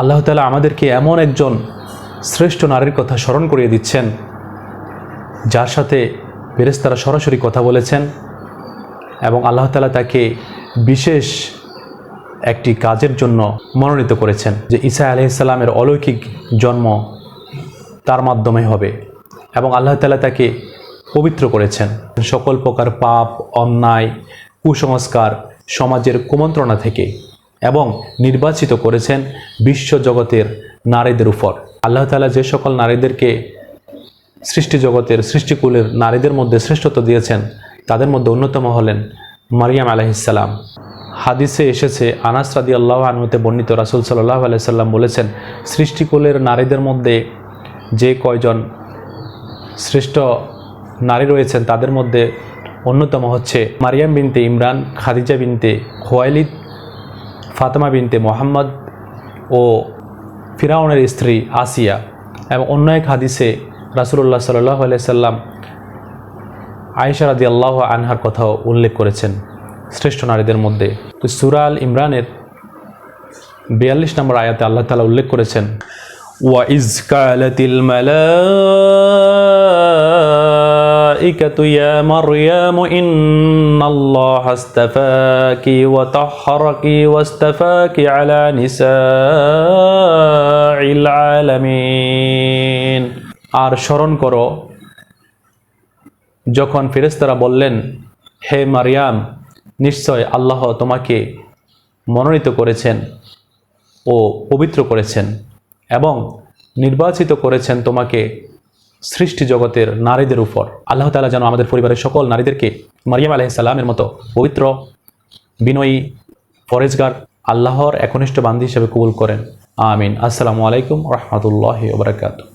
আল্লাহ তালা আমাদেরকে এমন একজন শ্রেষ্ঠ নারীর কথা স্মরণ করিয়ে দিচ্ছেন, যার সাথে ফেরেশতারা সরাসরি কথা বলেছেন এবং আল্লাহ তালা তাকে বিশেষ একটি কাজের জন্য মনোনীত করেছেন যে ঈসা আলহিসাল্লামের অলৌকিক জন্ম তার মাধ্যমে হবে এবং আল্লাহ তালা তাকে পবিত্র করেছেন। সকল প্রকার পাপ, অন্যায়, কুসংস্কার সমাজের কুমন্ত্রণা থেকে এবং নির্বাচিত করেছেন বিশ্ব জগতের নারীদের উপর। আল্লাহ তালা যে সকল নারীদেরকে সৃষ্টি জগতের, সৃষ্টিকুলের নারীদের মধ্যে শ্রেষ্ঠত্ব দিয়েছেন, তাদের মধ্যে অন্যতম হলেন মারিয়াম আলাইসাল্লাম হাদিসে এসেছে, আনাস রাদি আল্লাহ আনহতে বর্ণিত রাসুল সাল্লাহ আলাইসাল্লাম বলেছেন, সৃষ্টিকুলের নারীদের মধ্যে যে কয়জন শ্রেষ্ঠ নারী রয়েছেন, তাদের মধ্যে অন্যতম হচ্ছে মারিয়াম বিনতে ইমরান, খাদিজা বিনতে খোয়াইলিদ ফাতেমা বিনতে মোহাম্মদ ও ফিরাউনের স্ত্রী আসিয়া এবং অন্য এক হাদিসে রাসুল্লাহ সাল্লাহ সাল্লাম আয়েশা রাদি আল্লাহ আনহার কথাও উল্লেখ করেছেন শ্রেষ্ঠ নারীদের মধ্যে। তো সুরা আল ইমরানের বিয়াল্লিশ নম্বর আয়াতে আল্লাহ তালা উল্লেখ করেছেন, ওয়া ইজ মালা الملائكة يا مريم إن الله استفاك وطهرك واستفاك على نساء العالمين আর স্মরণ করো যখন ফেরেশতারা বললেন হে মারিয়াম নিশ্চয় আল্লাহ তোমাকে মনোনীত করেছেন ও পবিত্র করেছেন এবং নির্বাচিত করেছেন তোমাকে সৃষ্টি জগতের নারীদের উপর। আল্লাহ তালা যেন আমাদের পরিবারের সকল নারীদেরকে মারিয়াম আলাইসাল্লামের মতো পবিত্র, বিনয়ী ফরেজগার আল্লাহর একনিষ্ঠ বান্ধি হিসেবে কবুল করেন। আমিন। আসসালামু আলাইকুম রহমতুল্লাহ ওবরাকাতু